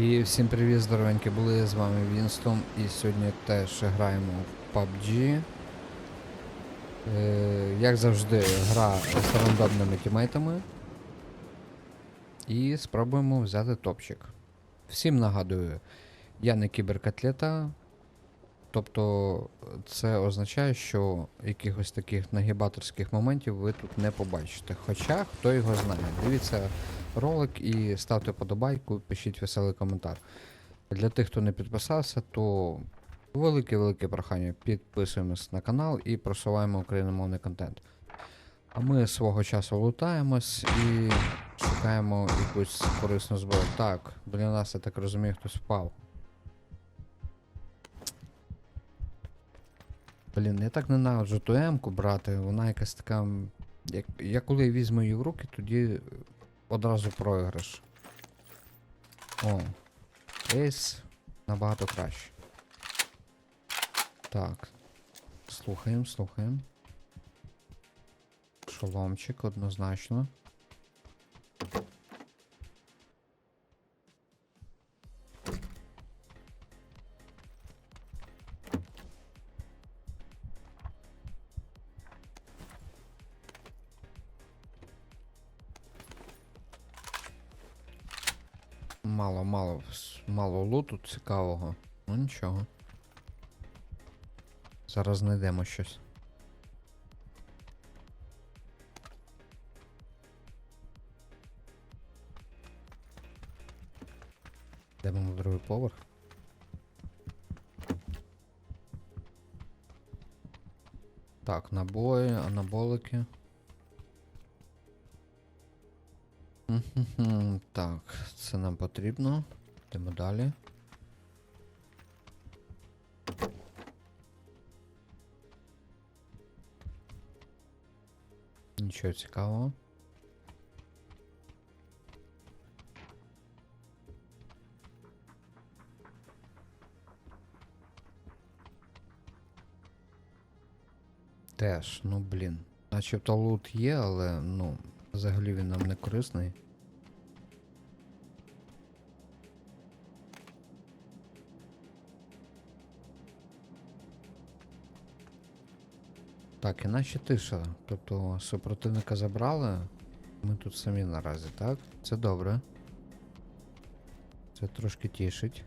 І всім привіт, здоровенькі були, з вами Вінстон і сьогодні теж граємо в PUBG. Е, як завжди, гра з рандомними тімейтами. І спробуємо взяти топчик. Всім нагадую, я не кіберкотлета. Тобто це означає, що якихось таких нагибаторських моментів ви тут не побачите. Хоча хто його знає. Дивіться ролик і ставте подобайку, пишіть веселий коментар. Для тих, хто не підписався, то велике-велике прохання. Підписуємось на канал і просуваємо україномовний контент. А ми свого часу лутаємось і шукаємо якусь корисну зброю. Так, біля нас, я так розумію, хтось впав. Блін, я так ненавиджу ту М-ку брати, вона якась така. Як, я коли візьму її в руки, тоді одразу програш. О, ейс набагато краще. Так. Слухаємо, слухаємо. Шоломчик однозначно. Мало, луту цікавого. Ну нічого. Зараз знайдемо щось. Йдемо на другий поверх. Так, набої, анаболики. Так, це нам потрібно. Йдемо далі. Нічого цікавого. Теж, ну блін. Начебто лут є, але ну, взагалі він нам не корисний. Так, іначе тиша. Тобто супротивника забрали. Ми тут самі наразі, так? Це добре. Це трошки тішить.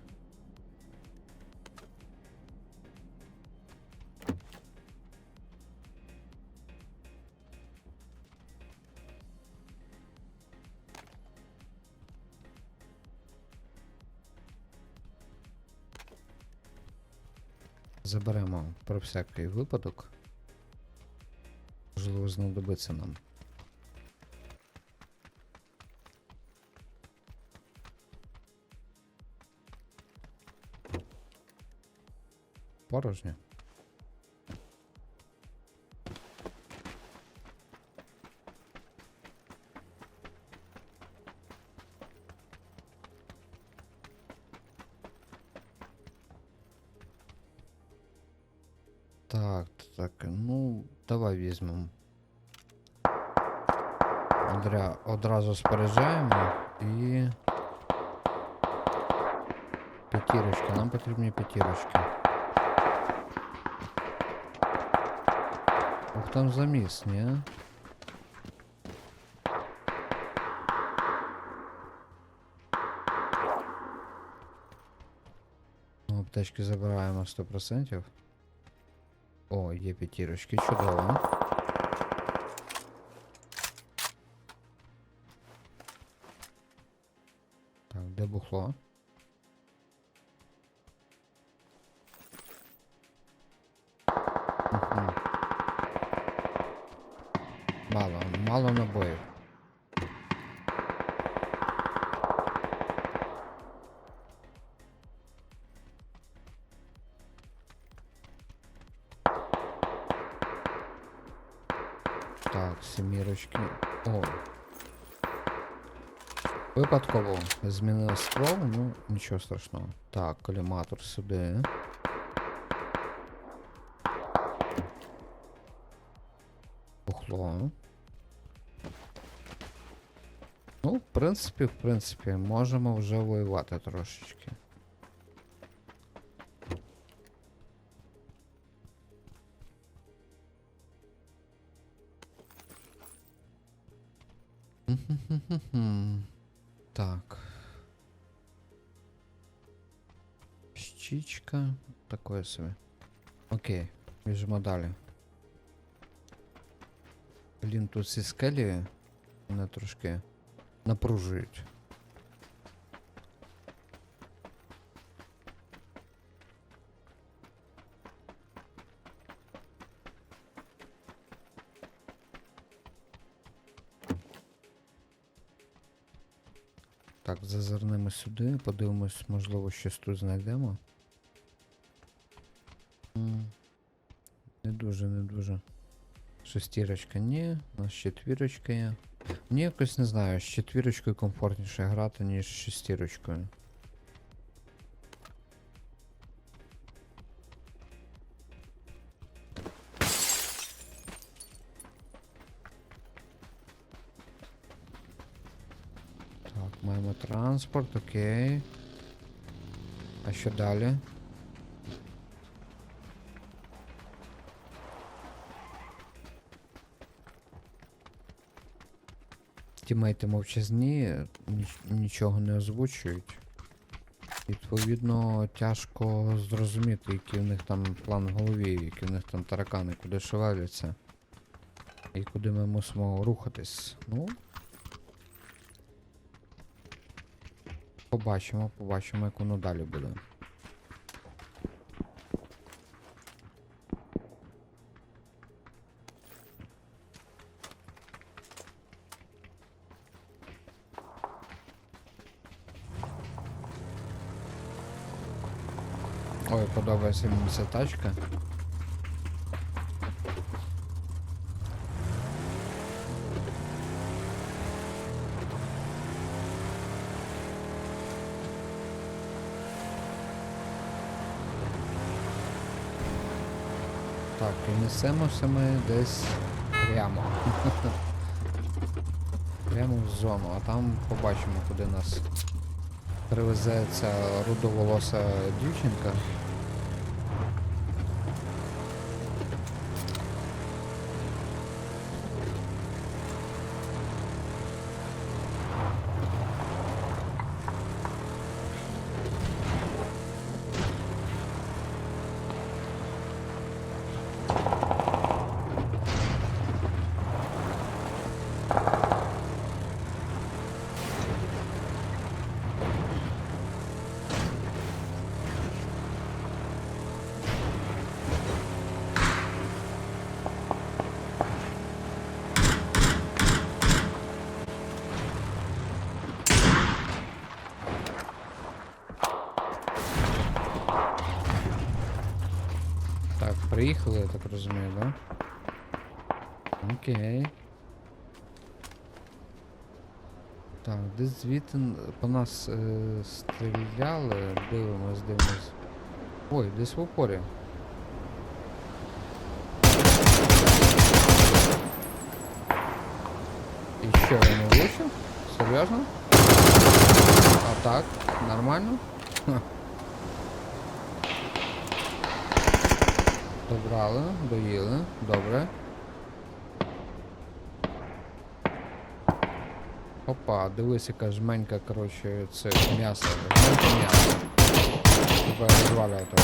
Заберемо про всякий випадок. Можливо, знадобиться нам. Порожньо. Давай візьмемо. Одря, одразу споряджаємо і. П'ятірочки, нам потрібні п'ятірочки. Ух, там заміс, ні? Ну, аптечки забираємо 100%. О, є п'ятірочки, чудово. Так, де бухло? Семірочки. О. Випадково змінили ствол, ну нічого страшного. Так, коліматор сюди. Бухло. Ну, в принципі, в принципі, можемо вже воювати трошечки. Такое собі. Окей, біжимо далі. Блін, тут ці скелі мене трошки напружують. Так, зазирнемо сюди, подивимось, можливо, щось тут знайдемо. Не дуже, не дуже. Шестірочка ні, у нас четвірочка є. Мені якось не знаю, з четвірочкою комфортніше грати, ніж з шестірочкою. Так, маємо транспорт, окей. А що далі? Тімейти мовчазні, ніч- нічого не озвучують. Відповідно, тяжко зрозуміти, який в них там план в голові, які в них там таракани, куди шевеляться. І куди ми мусимо рухатись. Ну. Побачимо, побачимо, як воно далі буде. Подобається мені ця тачка. Так, і несемося ми десь прямо. прямо в зону, а там побачимо, куди нас привезе ця рудоволоса дівчинка. Розумію, да? Окей. Так, десь звідти по нас е, стріляли, дивимось, дивимось. Ой, десь в упорі. І що, я не влучив? Серйозно? А так, нормально? Ха. Добрали, доїли, добре. Опа, дивись, яка жменька, коротше, це м'ясо. Жменька м'ясо. Тебе розвалює то.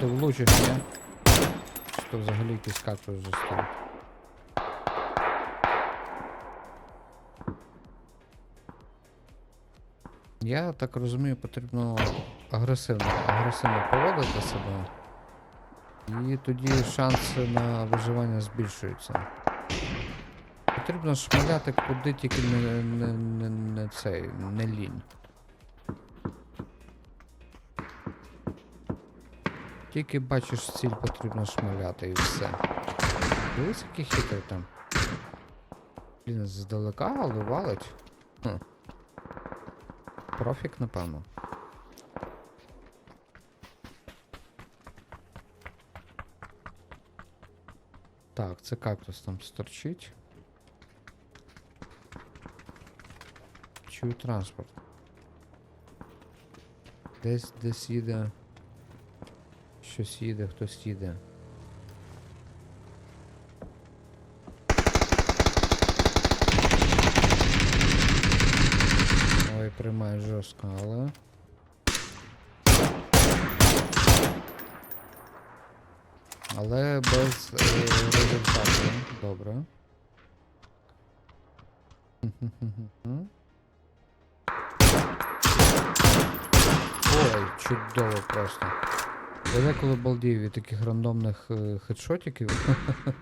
Ти влучиш, ні? То взагалі якийсь кактус вже? Я так розумію, потрібно агресивно, агресивно поводити себе. І тоді шанси на виживання збільшуються. Потрібно шмаляти куди тільки не, не, не, не цей, не лінь. Тільки бачиш ціль, потрібно шмаляти і все. Дивись, який хитрий там. Блін, здалека, але валить. Хм. Профік, напевно. Так, це кактус там сторчить. чую транспорт. Десь десь їде. Щось їде, хтось їде. Ой, приймає жорстко, але. Але без е, результату. Добре. Ой, чудово просто. Я деколи балдію від таких рандомних е, хедшотиків.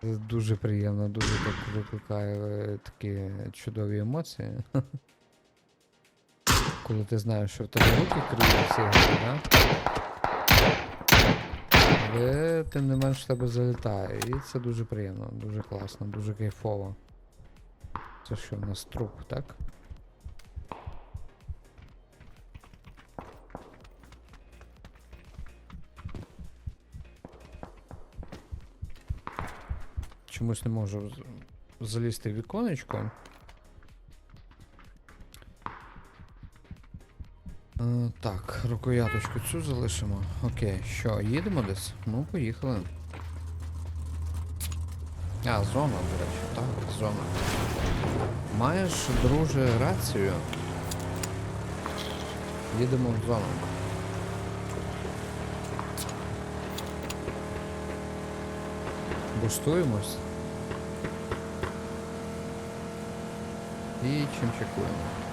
Це Дуже приємно, дуже так викликає е, такі чудові емоції. Коли ти знаєш, що в тебе руки криють всі гри, да? Але тим не менш в тебе залітає. І це дуже приємно, дуже класно, дуже кайфово. Це що у нас труп, так? Чомусь не можу залізти в віконечко. Так, рукояточку цю залишимо. Окей, що, їдемо десь? Ну, поїхали. А, зона, до речі, так, зона. Маєш, друже, рацію. Їдемо в зону. Бустуємось. І чим чекуємо.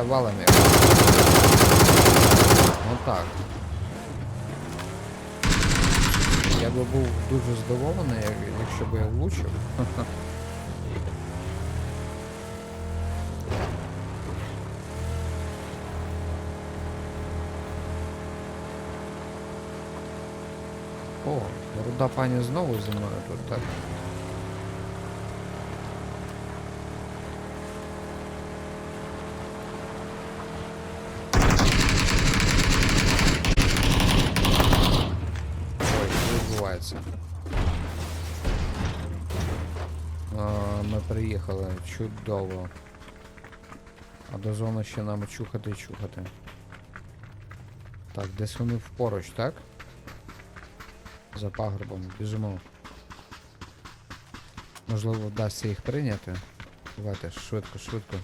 Давай валим його. Отак. Я би був дуже здивований, як- якщо б я влучив. О, руда пані знову зі мною тут, так? Ой, що відбувається? А, ми приїхали, чудово. А до зони ще нам чухати і чухати. Так, десь вони впоруч, так? За пагорбом, біжимо. Можливо, вдасться їх прийняти. Давайте, швидко, швидко.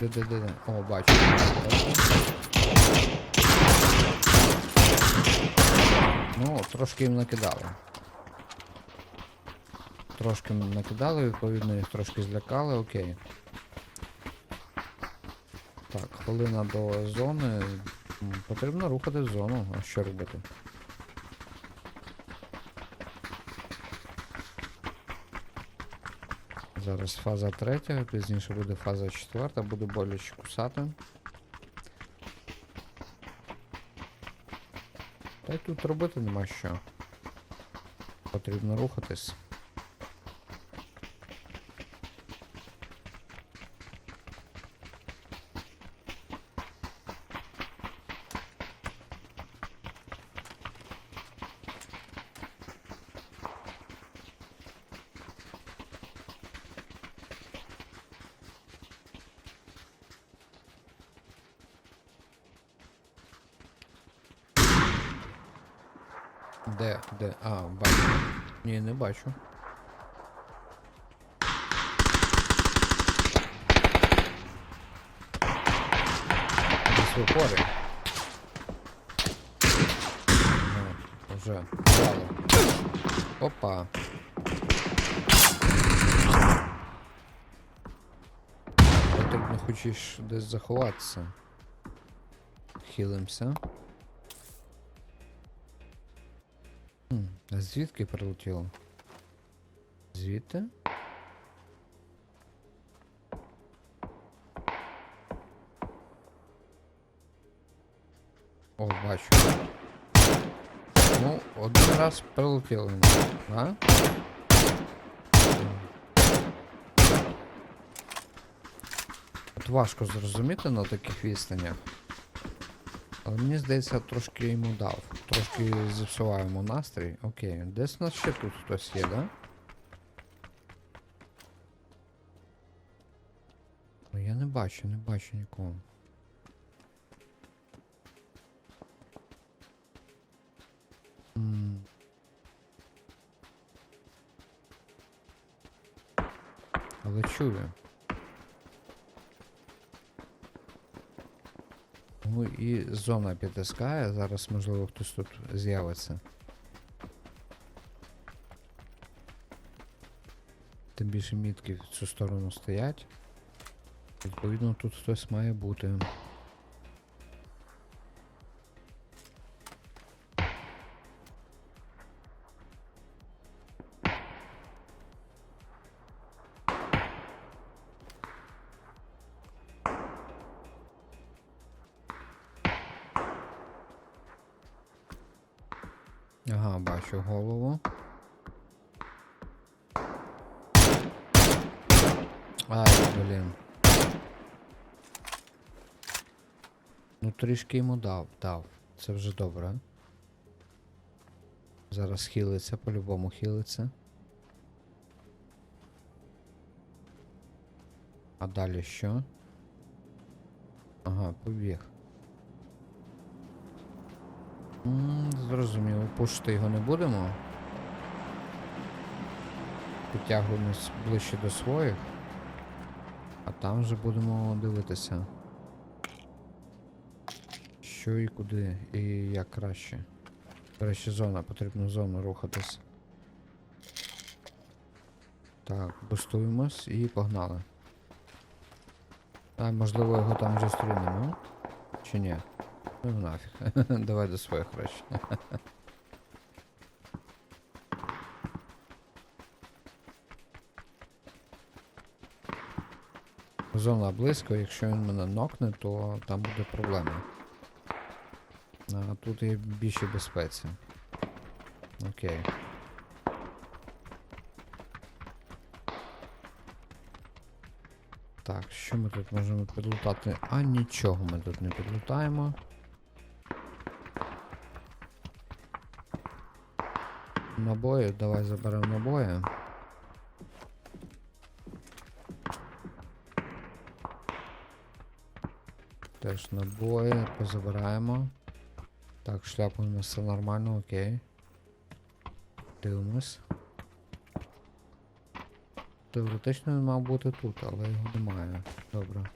Де-де-де-де. О, бачу. Ну, трошки їм накидали. Трошки накидали, відповідно, їх трошки злякали, окей. Так, хвилина до зони. Потрібно рухати в зону, а що робити? Зараз фаза третя, пізніше буде фаза четверта, буду боляче кусати. Та й тут робити нема що. Потрібно рухатись. Де? Де? А, бачу. Ні, не бачу. Десь в упорі. Ага, Вже. Впало. Опа. Потрібно хоч і ж десь заховатися. Хилимося. Хм, а звідки прилетіло? Звідти? О, бачу. Ну, один раз прилетіло, а? От важко зрозуміти на таких відстанях. Але мені здається, трошки йому дав. Трошки зіпсував йому настрій. Окей, десь у нас ще тут хтось є, да? Бачу, не бачу нікого. Але чую. Ну і зона підтискає, зараз можливо хтось тут з'явиться. Тим більше мітки в цю сторону стоять. Відповідно, тут хтось має бути. Ага, бачу голову. Ай, блін. Ну трішки йому дав, дав. Це вже добре. Зараз хилиться, по-любому хилиться. А далі що? Ага, побіг. М, Зрозуміло, пушити його не будемо. Підтягуємось ближче до своїх. А там вже будемо дивитися. Що і куди, і як краще. Речі, зона, потрібно зону рухатись. Так, бустуємось і погнали. А, можливо, його там вже стрінемо. Чи ні? Ну нафіг. Давай до своїх краще. Зона близько, якщо він мене нокне, то там буде проблема. А тут є більше безпеці. Окей. Так, що ми тут можемо підлутати? А нічого ми тут не підлутаємо. Набої, давай заберемо набої. Теж набої, позабираємо. Так, шляпу у нас все нормально, окей. Дивимось. Теоретично він мав бути тут, але його немає. Добре.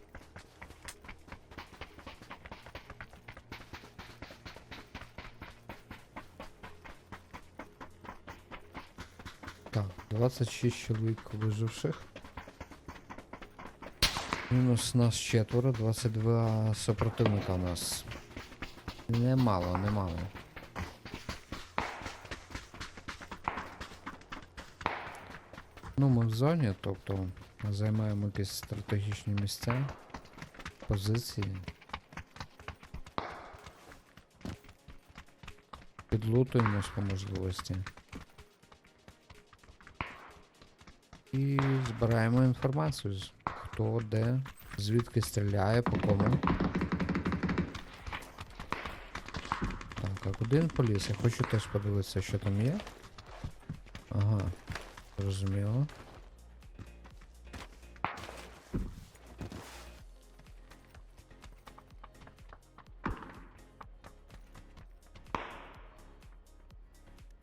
Так, 26 чоловік виживших. Мінус нас четверо, 22 супротивника у нас. Немало, немало. Ну, ми в зоні, тобто займаємо якісь стратегічні місця, позиції. Підлутуємось по можливості. І збираємо інформацію, хто де, звідки стріляє, по кому. Так, а куди він поліз? Я хочу теж подивитися, що там є. Ага, зрозуміло.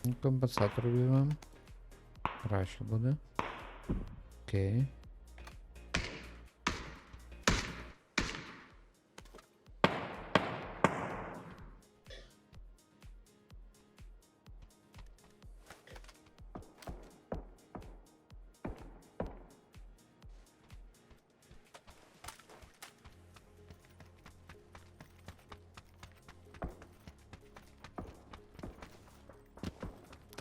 Ну, Компенсатор візьмемо. Краще буде. Окей.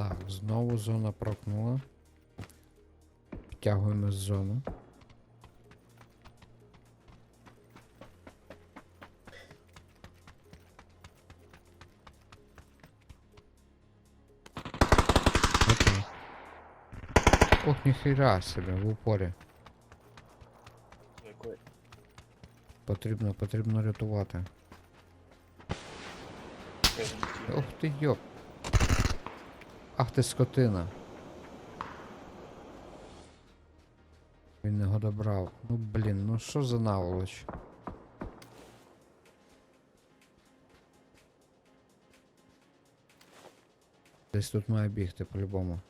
Так, знову зона прокнула. Втягуємо з. Опа. Ох, ніхера себе, в упорі. Потрібно, потрібно рятувати. Ох ти йоп. Ах ти скотина. Він його добрав. Ну блін, ну що за наволоч? Десь тут має бігти по-любому.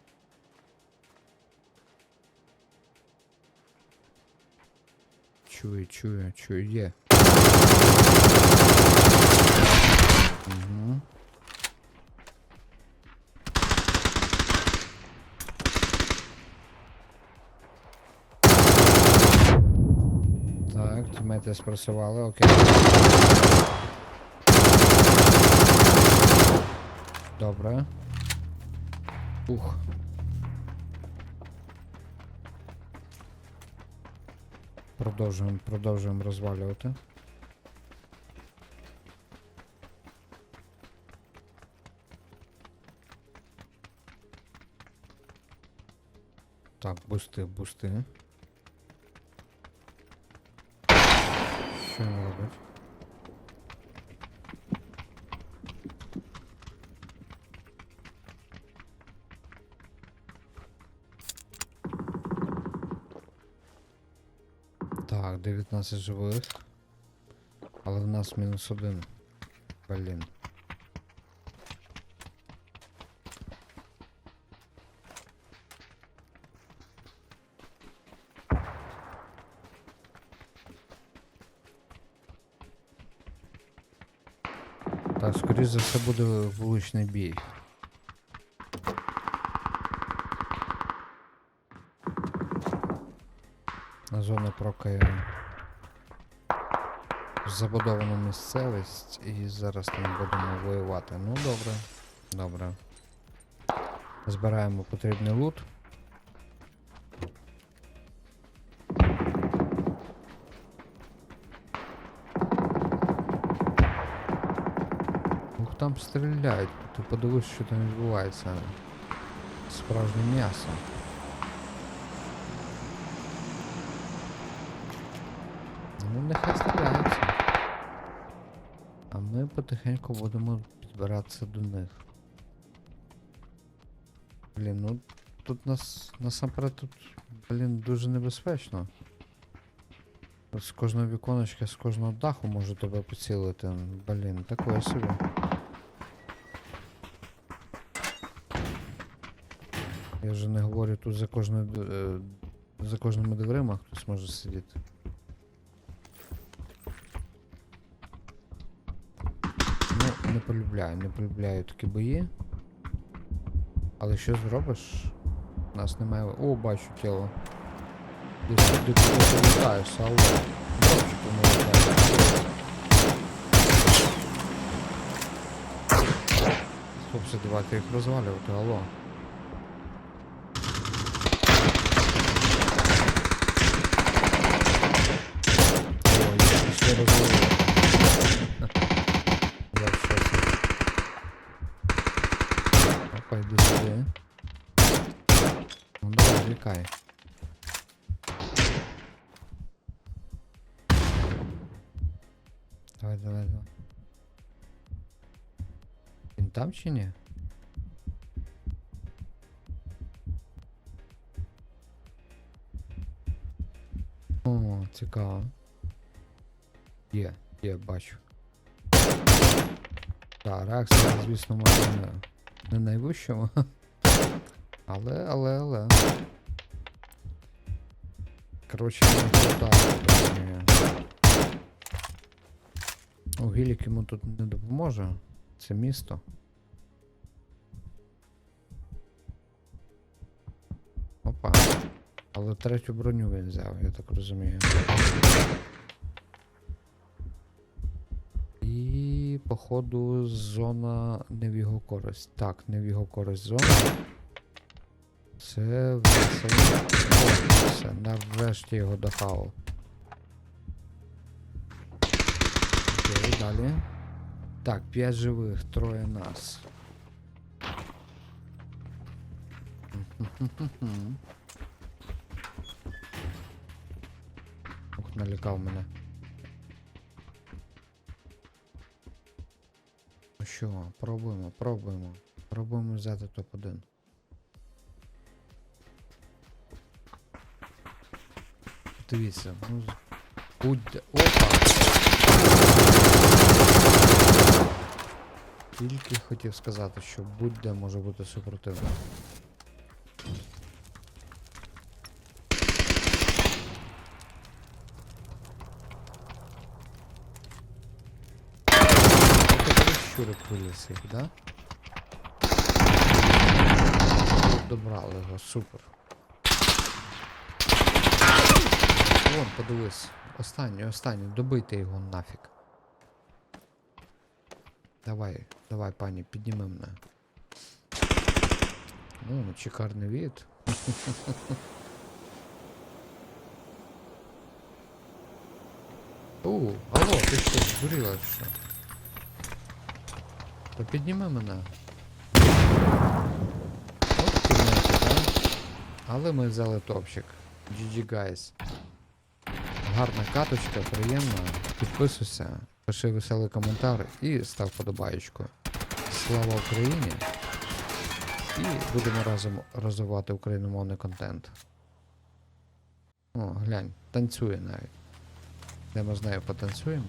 Чую, чую, чую, є. Угу. Так, тімейти спрацювали, окей. Добре. Ух. Продовжуємо, продовжуємо розвалювати. Так, бусти, бусти. 19 живих. Але в нас мінус один. Блін. Так, скоріш за все буде вуличний бій. Прокає забудовану місцевість і зараз там будемо воювати. Ну добре, добре. Збираємо потрібний лут. Ух, там стріляють. Ти подивись, що там відбувається. Справжнє м'ясо. Ну, нехай стріляються. А ми потихеньку будемо підбиратися до них. Блін, ну тут нас насамперед тут, блін, дуже небезпечно. З кожного віконечка, з кожного даху можу тебе поцілити. Блін, такое собі. Я вже не говорю тут за кожною е, за кожними дверима хтось може сидіти. Не полюбляю, не полюбляю такі бої. Але що зробиш? У нас немає. О, бачу тіло. Десь ти літаєш, алло. Дропчику не літаєш. Хлопці, давайте їх розвалювати, алло. Там чи ні? О, цікаво. Є, є, бачу. Так, реакція, звісно, може не, найвищому. Але, але, але. Коротше, не я розумію. Ну, гілік йому тут не допоможе. Це місто. Але третю броню він взяв, я так розумію. І походу зона не в його користь. Так, не в його користь зона. Це все. Нарешті його дохав. Окей, далі. Так, 5 живих, троє нас. Налякав мене. Ну що, пробуємо, пробуємо. Пробуємо взяти топ-1. Дивіться, ну. Будь. Опа! Тільки хотів сказати, що будь-де може бути супротивник. Це щурик виліз їх, да? Добрали його, супер. Вон, подивись. Останній, останній, добийте його нафіг. Давай, давай, пані, підніми мене. Ну, ну, шикарний від. У, алло, ти що, здуріла що? То підніми мене. От підняти, так? Але ми взяли топчик. GG guys. Гарна каточка, приємна. Підписуйся, пиши веселий коментар і став подобаєчку. Слава Україні! І будемо разом розвивати україномовний контент. О, глянь, танцює навіть. Де ми з нею потанцюємо.